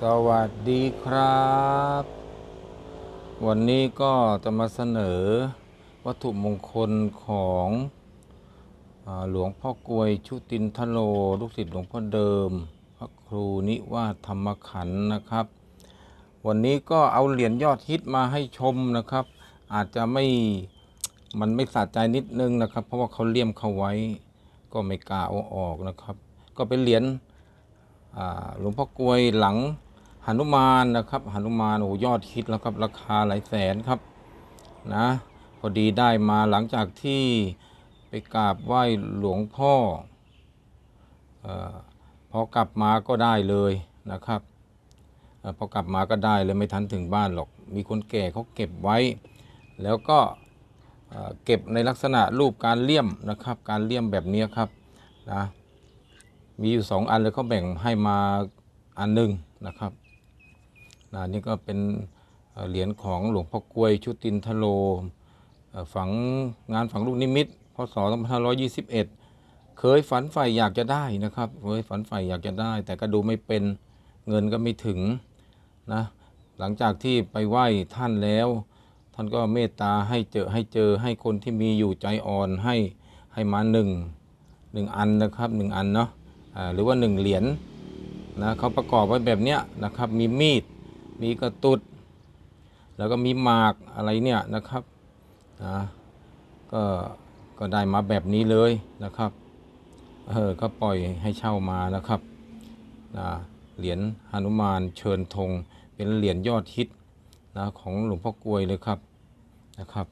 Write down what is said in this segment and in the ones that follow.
สวัสดีครับ วันนี้ก็จะมาเสนอวัตถุมงคลของอหลวงพ่อกลวยชุตินทโล ลูกศิษย์หลวงพ่อเดิม พระครูนิวาธรรมขันนะครับ วันนี้ก็เอาเหรียญยอดฮิตมาให้ชมนะครับ อาจจะไม่มันไม่สะใจนิดนึงนะครับ เพราะว่าเขาเลี่ยมเขาไว้ก็ไม่กล้าเอาออกนะครับ ก็เป็นเหรียญ หลวงพ่อกลวยหลังหนุมานนะครับหนุมานโอ้ยอดฮิตแล้วครับราคาหลายแสนครับนะพอดีได้มาหลังจากที่ไปกราบไหว้หลวงพ่ออพอกลับมาก็ได้เลยนะครับอพอกลับมาก็ได้เลยไม่ทันถึงบ้านหรอก มีคนแก่เขาเก็บไว้ แล้วก็เก็บในลักษณะรูปการเลี่ยมนะครับ การเลี่ยมแบบนี้ครับนะ มีอยู่สองอันเลยเขาแบ่งให้มาอันหนึ่งนะครับนะนี่ก็เป็นเหรียญของหลวงพ่อกลวยชุตินทโลฝังงานฝังลูกนิมิตพศ2521 เคยฝันใฝ่อยากจะได้นะครับเคยฝันใฝ่อยากจะได้ แต่ก็ดูไม่เป็นเงินก็ไม่ถึงนะหลังจากที่ไปไหว้ท่านแล้ว ท่านก็เมตตาให้เจอให้เจอให้คนที่มีอยู่ใจอ่อนให้ให้มาหนึ่งหนึ่งอันนะครับหนึ่งอันเนาะ หรือว่าหนึ่งเหรียญนะเขาประกอบไว้แบบเนี้ยนะครับ มีมีด มีกระตุด แล้วก็มีหมากอะไรเนี่ยนะครับนะก็ก็ได้มาแบบนี้เลยนะครับเออก็ปล่อยให้เช่ามานะครับนะเหรียญหนุมานเชิญธงเป็นเหรียญยอดฮิตนะของหลวงพ่อกลวยเลยครับนะครับ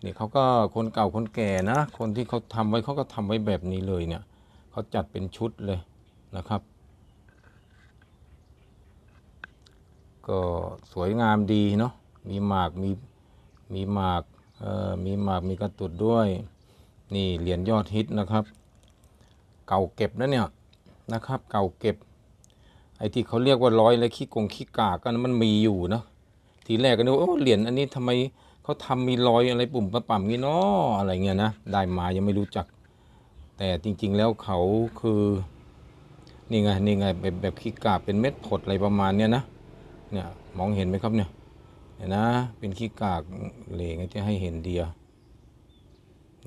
เนี่เขาก็คนเก่าคนแก่นะ คนที่เขาทำไว้เขาก็ทำไว้แบบนี้เลยเนี่ย เขาจัดเป็นชุดเลยนะครับ ก็สวยงามดีเนาะมีหมากมีมีหมากเอ่อมีหมากมีกระตุดด้วย นี่เหรียญยอดฮิตนะครับ เก่าเก็บนะเนี่ยนะครับ เก่าเก็บ ไอ้ที่เขาเรียกว่าร้อยและขี้กงขี้กากกันมันมีอยู่เนาะทีแรกก็นึกว่าเหรียญอันนี้ทำไมเขาทำมีรอยอะไรปุ่มประปั่มงี้เนาะอะไรเงี้ยนะได้มายังไม่รู้จัก แต่จริงๆแล้วเขาคือนี่ไงนี่ไงแบบแบบขี้กาบเป็นเม็ดผดอะไรประมาณเนี้ยนะเนี่ยมองเห็นไหมครับเนี่ยเนี่ยนะเป็นขี้กากเหลงจะให้เห็นเดีย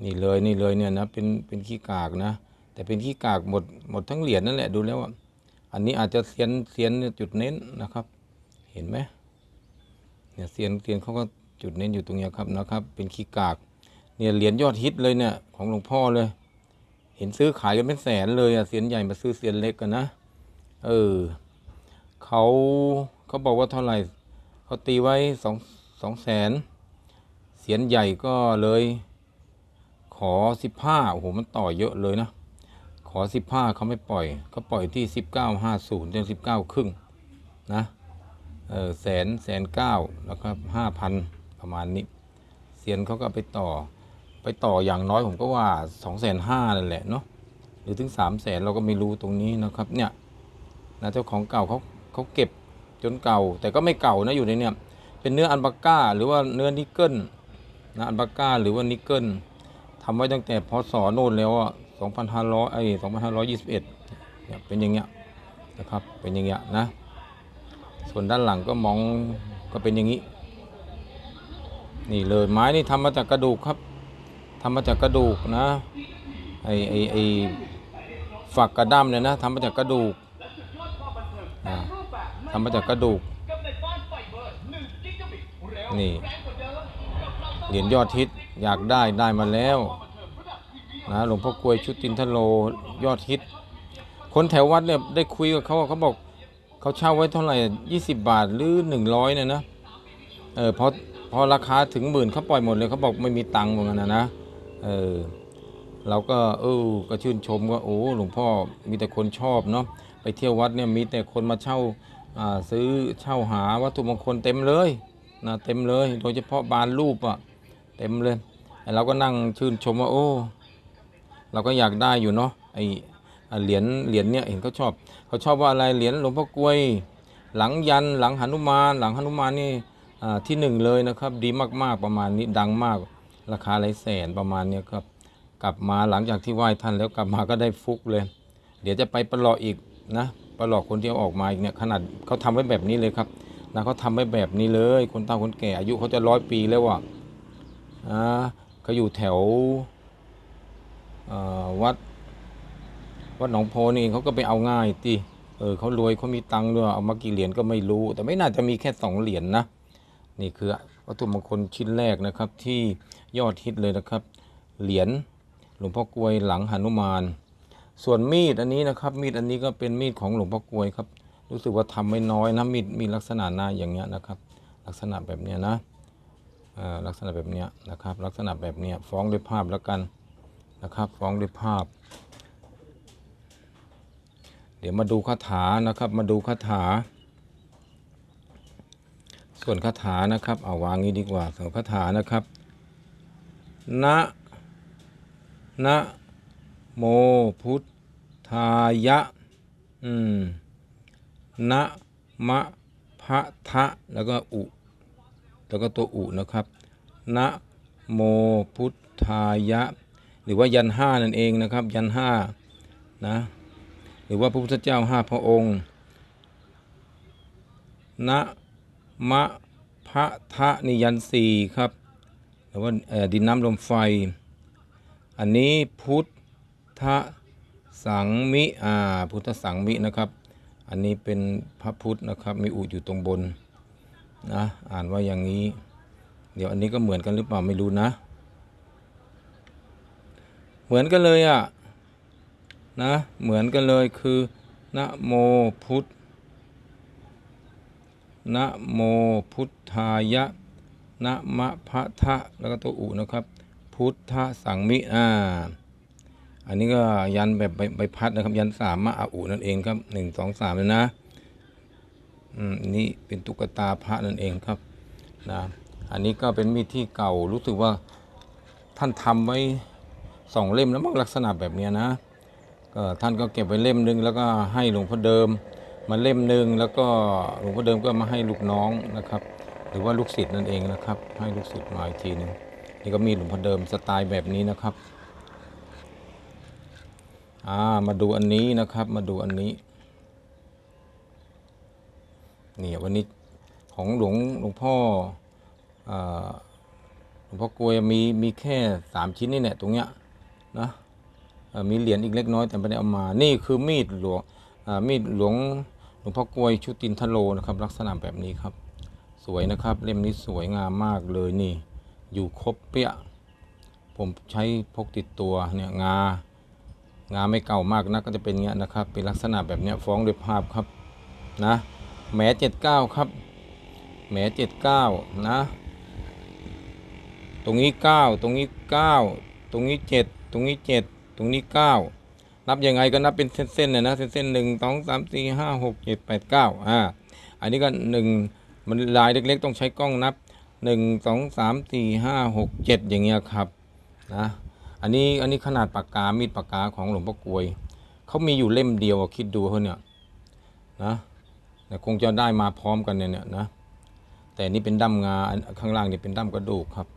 นี่เลยนี่เลยเนี่ยนะเป็นเป็นขี้กากนะ แต่เป็นขี้กากหมดหมดทั้งเหรียญนั่นแหละดูแล้วอะอันนี้อาจจะเสียนเสียนจุดเน้นนะครับ เห็นไหมเนี่ยเสียนเสียนเขาก็จุดเน้นอยู่ตรงเนี้ยครับนะครับ เป็นขี้กากเนี่ยเหรียญยอดฮิตเลยเนี่ยของหลวงพ่อเลย เห็นซื้อขายกันเป็นแสนเลยอะเสียนใหญ่มาซื้อเสียนเล็กกันนะเออเขาเขาบอกว่าเท่าไหร่เขาตีไว้สองสองแสนเสียนใหญ่ก็เลย ขอสิบห้าโอ้โหมันต่อเยอะเลยนะ ขอสิบห้าเขาไม่ปล่อยเขาปล่อยที่สิบเก้าห้าศูนย์จนสิบเก้าครึ่งนะเออแสนแสนเก้าแล้วก็ห้าพันประมาณนี้ เสียนเขาก็ไปต่อ ไปต่ออย่างน้อยผมก็ว่าสองแสนห้านั่นแหละเนาะหรือถึงสามแสนเราก็ไม่รู้ตรงนี้นะครับเนี่ยนะเจ้าของเก่าเขาเขาเก็บจนเก่า แต่ก็ไม่เก่านะอยู่ในเนี่ยเป็นเนื้ออันบาก้า หรือว่าเนื้อนิกเกิลนะอันบาก้าหรือว่านิกเกิลทำไว้ตั้งแต่พศโน่นแล้วอะสองพันห้าร้อยไอ้สองพันห้าร้อยยี่สิบเอ็ดเนี่ยเป็นอย่างเงี้ยนะครับเป็นอย่างเงี้ยนะส่วนด้านหลังก็มองก็เป็นอย่างนี้ นี่เลยไม้นี่ทำมาจากกระดูกครับ ทำมาจากกระดูกนะไอไอไอฝักกระด้ามเนี่ยนะทำมาจากกระดูกนะทำมาจากกระดูก นี่เหรียญยอดฮิตอยากได้ได้มาแล้วนะหลวงพ่อกลวยชุตินทโลยอดฮิต คนแถววัดเนี่ยได้คุยกับเขาเขาบอกเขาเช่าไว้เท่าไหร่ยี่สิบบาทหรือหนึ่งร้อยเนี่ยนะเออพอพอราคาถึงหมื่นเขาปล่อยหมดเลยเขาบอกไม่มีตังค์เหมือนกันนะนะ เออเราก็เออก็ชื่นชมว่าโอ้หลวงพ่อมีแต่คนชอบเนาะไปเที่ยววัดเนี่ยมีแต่คนมาเช่าอ่าซื้อเช่าหาวัตถุมงคลเต็มเลยนะเต็มเลย โดยเฉพาะบานรูปอะเต็มเลยเราก็นั่งชื่นชมว่าโอ้ เราก็อยากได้อยู่เนาะไอเหรียญเหรียญเนี่ยเห็นเขาชอบเขาชอบว่าอะไรเหรียญหลวงพ่อกลวย หลังยันหลังหนุมาน หลังหนุมานนี่ที่หนึ่งเลยนะครับ ดีมากๆประมาณนี้ดังมาก ราคาหลายแสนประมาณเนี้ยครับ กลับมาหลังจากที่ไหว้ท่านแล้วกลับมาก็ได้ฟุกเลย เดี๋ยวจะไปประหลออีกนะประหลอกคนที่ออกมาอีกเนี่ยขนาดเขาทำไว้แบบนี้เลยครับนะเขาทำไว้แบบนี้เลย คนเฒ่าคนแก่อายุเขาจะร้อยปีแล้วอะอ่าเขาอยู่แถวอ่อวัดวัดหนองโพนี่เขาก็ไปเอาง่ายติเออเขารวยเขามีตังค์ด้วยเอามากี่เหรียญก็ไม่รู้ แต่ไม่น่าจะมีแค่สองเหรียญนะ นี่คือวัตถุมงคลชิ้นแรกนะครับที่ ยอดฮิตเลยนะครับ เหรียญหลวงพ่อกลวยหลังหนุมาน ส่วนมีดอันนี้นะครับ มีดอันนี้ก็เป็นมีดของหลวงพ่อกลวยครับ รู้สึกว่าทำไม่น้อยนะมีดมีลักษณะหน้าอย่างเงี้ยนะครับ ลักษณะแบบเนี้ยนะอ่าลักษณะแบบเนี้ยนะครับ ลักษณะแบบเนี้ยฟ้องด้วยภาพแล้วกันนะครับ ฟ้องด้วยภาพ เดี๋ยวมาดูคาถานะครับ มาดูคาถา ส่วนคาถานะครับเอาวางนี้ดีกว่าส่วนคาถานะครับ นะนะโมพุทธายะอืมนะมะพะทะแล้วก็อุแล้วก็ตัวอุนะครับนะโมพุทธายะ หรือว่ายันห้านั่นเองนะครับ ยันห้านะหรือว่าพระพุทธเจ้าห้าพระองค์นะมะพะทะนิยันสี่ครับ หรือว่าดินน้ำลมไฟ อันนี้พุทธสังมิอ่าพุทธสังมินะครับ อันนี้เป็นพระพุทธนะครับมีอุอยู่ตรงบนนะอ่านว่าอย่างนี้ เดี๋ยวอันนี้ก็เหมือนกันหรือเปล่าไม่รู้นะ เหมือนกันเลยอะนะเหมือนกันเลยคือนะโมพุทธนะโมพุทธายะ นะมะพะทะแล้วก็ตัวอุนะครับ พุทธสังมิอ่าอันนี้ก็ยันแบบใบบพัดนะครับ ยันสามมะอาอุนั่นเองครับหนึ่งสองสามเลยนะอืมนี่เป็นตุ๊กตาพระนั่นเองครับนะอันนี้ก็เป็นมีดที่เก่ารู้สึกว่าท่านทำไว้สองเล่มแล้วมั้งลักษณะแบบเนี้ยนะก็ท่านก็เก็บไว้เล่มหนึง แล้วก็ให้หลวงพ่อเดิมมาเล่มหนึ่งแล้วก็หลวงพ่อเดิมก็มาให้ลูกน้องนะครับ หรือว่าลูกศิษย์นั่นเองนะครับ ให้ลูกศิษย์มาอีกทีหนึ่งนี่ก็มีหลวงพ่อเดิมสไตล์แบบนี้นะครับอ่ามาดูอันนี้นะครับ มาดูอันนี้นี่วันนี้ของหลวงหลวงพ่ออหลวงพ่อกลวยมีมีแค่สามชิ้นนี่แหละตรงเนี้ยนะมีเหรียญอีกเล็กน้อยแต่ไม่ได้เอามานี่คือมีดหลวงมีดหลวงหลวงพ่อกลวยชุตินทโลนะครับ ลักษณะแบบนี้ครับ วยนะครับ เล่มนี้สวยงามมากเลยนี่ อยู่ครบเปี้ย ผมใช้พกติดตัวเนี่ยงางาไม่เก่ามากนะก็จะเป็นเงี้ยนะครับ เป็นลักษณะแบบเนี้ยฟ้องด้วยภาพครับนะแหมเจ็ดเก้าครับแหมเจ็ดเก้านะ ตรงนี้เก้าตรงนี้เก้าตรงนี้เจ็ดตรงนี้เจ็ดตรงนี้เก้านับยังไงก็นับเป็นเส้นๆเลยนะเส้นๆหนึ่งสองสามสี่ห้าหกเจ็ดแปดเก้าอ่าอันนี้ก็หนึ่ง มันลายเล็กๆ ต้องใช้กล้องนับหนึ่งสองสามสี่ห้าหกเจ็ดอย่างเงี้ยครับนะอันนี้อันนี้ขนาดปากกา มีดปากกาของหลวงพ่อกลวยเขามีอยู่เล่มเดียวคิดดูเขาเนี่ยนะแต่คงจะได้มาพร้อมกันเนี่ยนะแต่นี่เป็นด้ามงาข้างล่างนี่เป็นด้ามกระดูกครับ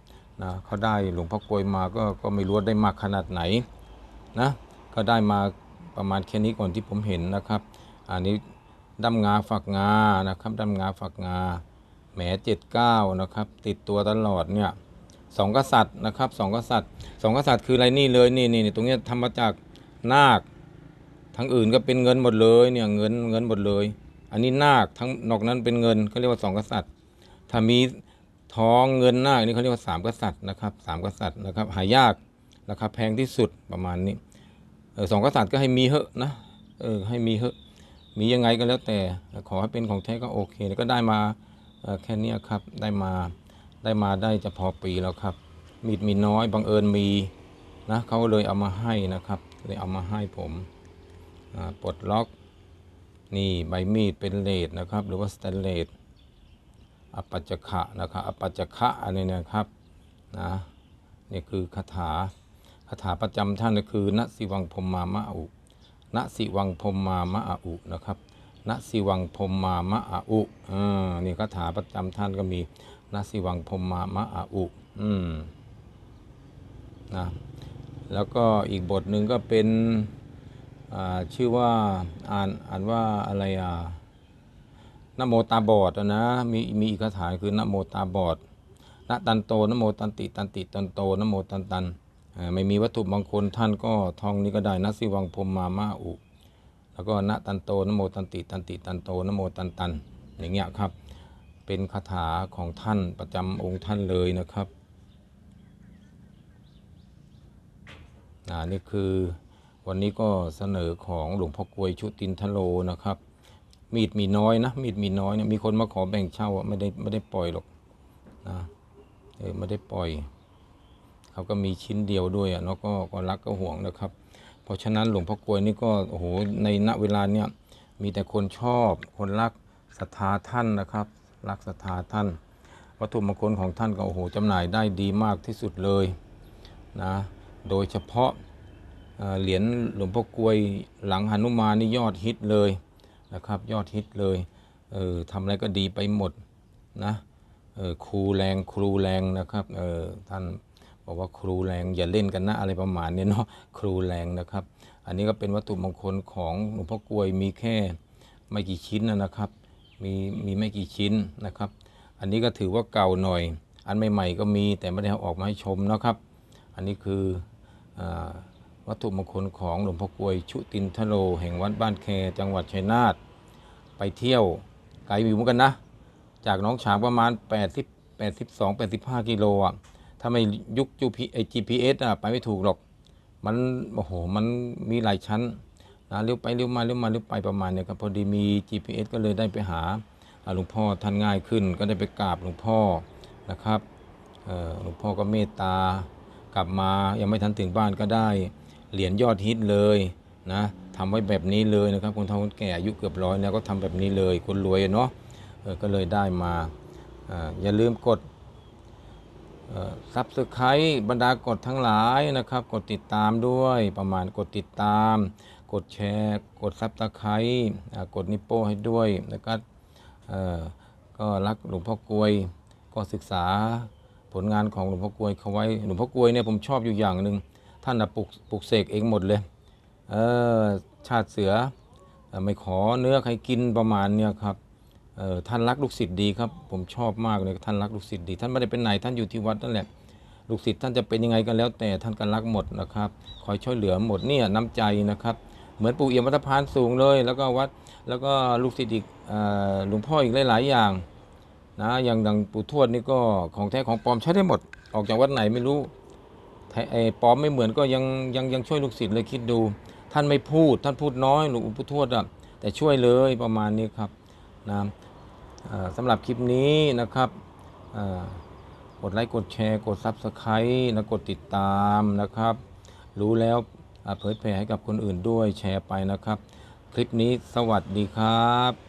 นะเขาได้หลวงพ่อกลวยมาก็ก็ไม่รู้ได้มากขนาดไหนนะก็ได้มาประมาณแค่นี้ก่อนที่ผมเห็นนะครับ อันนี้ ด้ามงาฝักงานะครับด้ามงาฝักงาแหมเจ็ดเก้านะครับ ติดตัวตลอดเนี่ยสองกษัตริย์นะครับสองกษัตริย์สองกษัตริย์คืออะไรนี่เลยนี่นี่นี่ตรงนี้ทำมาจากนาคทั้งอื่นก็เป็นเงินหมดเลยเนี่ยเงินเงินหมดเลย อันนี้นาคทั้งนอกนั้นเป็นเงินเขาเรียกว่าสองกษัตริย์ ถ้ามีทองเงินนาคนี่เขาเรียกว่าสามกษัตริย์นะครับสามกษัตริย์นะครับหายากราคาแพงที่สุดประมาณนี้สองกษัตริย์ก็ให้มีเหอะนะเออให้มีเหอะ มียังไงก็แล้วแต่ขอให้เป็นของแท้ก็โอเคแล้วก็ได้มาแค่นี้ครับได้มาได้มาได้จะพอปีแล้วครับ มีดมีน้อยบังเอิญมีนะเขาเลยเอามาให้นะครับ เลยเอามาให้ผมปลดล็อกนี่ใบมีดเป็นเลดนะครับ หรือว่าสแตนเลสอปัจจคะนะครับอปัจจคะอันนี้นะครับนะนี่คือคาถาคาถาประจำท่านก็คือณสิวังพรหมามะอุ ณสิวังพรหมามะอุนะครับณสิวังพรหมามะอุอ่านี่คาถาประจำท่านก็มีณสิวังพรหมามะอุอืมนะแล้วก็อีกบทหนึ่งก็เป็นชื่อว่าอ่านอ่านว่าอะไรอะนโมตาบอดอะนะมีมีอีกคาถาคือนโมตาบอดนะตันโตนโมตันติตันติตันโตนโมตันตันอ่า ไม่มีวัตถุมงคลท่านก็ท่องนี้ก็ได้นะสิวังพรมมามาอุ แล้วก็นะตันโตนโมตันติตันติตันโตนโมตันตันอย่างเงี้ยครับ เป็นคาถาของท่านประจำองค์ท่านเลยนะครับอ่านี่คือวันนี้ก็เสนอของหลวงพ่อกลวยชุตินทโลนะครับ มีดมีน้อยนะ มีดมีน้อยเนี่ยมีคนมาขอแบ่งเช่าไม่ได้ไม่ได้ปล่อยหรอกนะเออไม่ได้ปล่อย เขาก็มีชิ้นเดียวด้วยอะเนาะก็ก็รักก็ห่วงนะครับ เพราะฉะนั้นหลวงพ่อกลวยนี่ก็โอ้โหในณเวลาเนี้ยมีแต่คนชอบคนรักศรัทธาท่านนะครับ รักศรัทธาท่าน วัตถุมงคลของท่านก็โอ้โหจำหน่ายได้ดีมากที่สุดเลยนะโดยเฉพาะเอ่อเหรียญหลวงพ่อกลวยหลังหนุมานนี่ยอดฮิตเลยนะครับ ยอดฮิตเลยเออทำอะไรก็ดีไปหมดนะเออครูแรงครูแรงนะครับเออท่าน บอกว่าครูแรงอย่าเล่นกันนะอะไรประมาณเนี้ยเนาะครูแรงนะครับ อันนี้ก็เป็นวัตถุมงคลของหลวงพ่อกลวยมีแค่ไม่กี่ชิ้นนะนะครับ มีมีไม่กี่ชิ้นนะครับ อันนี้ก็ถือว่าเก่าหน่อย อันใหม่ๆก็มีแต่ไม่ได้เอาออกมาให้ชมนะครับ อันนี้คืออวัตถุมงคลของหลวงพ่อกลวยชุตินทโลแห่งวัดบ้านแคจังหวัดชัยนาทไปเที่ยวไกลอยู่เหมือนกันนะ จากน้องฉางประมาณ 80 82 85 กิโลอะ ถ้าไม่ยุคจูพีไอ GPS อะไปไม่ถูกหรอก มันโอ้โหมันมีหลายชั้นนะเลี้ยวไปเลี้ยวมาเลี้ยวมาเลี้ยวไปประมาณเนี่ยครับพอดีมี GPS ก็เลยได้ไปหาหลวงพ่อท่านง่ายขึ้น ก็ได้ไปกราบหลวงพ่อนะครับหลวงพ่อก็เมตตากลับมายังไม่ทันถึงบ้านก็ได้เหรียญยอดฮิตเลยนะทำไว้แบบนี้เลยนะครับคนเฒ่าคนแก่อายุเกือบร้อยแล้วก็ทำแบบนี้เลยคนรวยเนาะก็เลยได้มาอ่าอย่าลืมกด ซับสไครต์บรรดากดทั้งหลายนะครับ กดติดตามด้วยประมาณกดติดตาม กดแชร์ กดซับสไครต์กดนิปโป้ให้ด้วยแล้วก็ก็รักหลวงพ่อกลวย ก็ศึกษาผลงานของหลวงพ่อกลวยเขาไว้หลวงพ่อกลวยเนี่ยผมชอบอยู่อย่างหนึ่งท่านน่ะปลุกปลุกเสกเองหมดเลยเออชาติเสืออไม่ขอเนื้อใครกินประมาณเนี่ยครับ ท่านรักลูกศิษย์ดีครับ ผมชอบมากเลยท่านรักลูกศิษย์ดี ท่านไม่ได้เป็นไหนท่านอยู่ที่วัดนั่นแหละลูกศิษย์ท่านจะเป็นยังไงก็แล้ว แต่ท่านก็รักหมดนะครับ คอยช่วยเหลือหมดเนี่ยน้ำใจนะครับ เหมือนปู่เอี่ยมวัดพานสูงเลย แล้วก็วัดแล้วก็ลูกศิษย์อีกหลวงพ่ออีกหลาย ๆ อย่างนะอย่างดังปู่ทวดนี่ก็ของแท้ของปลอมใช้ได้หมด ออกจากวัดไหนไม่รู้แท้ไอ้ปลอมไม่เหมือนก็ยังยังยังช่วยลูกศิษย์เลยคิดดู ท่านไม่พูดท่านพูดน้อยหลวงปู่ทวดอะแต่ช่วยเลยประมาณนี้ครับ นะสำหรับคลิปนี้นะครับกดไลค์กดแชร์กด Subscribe นะกดติดตามนะครับ รู้แล้วอ่าเผยแผ่ให้กับคนอื่นด้วยแชร์ไปนะครับ คลิปนี้สวัสดีครับ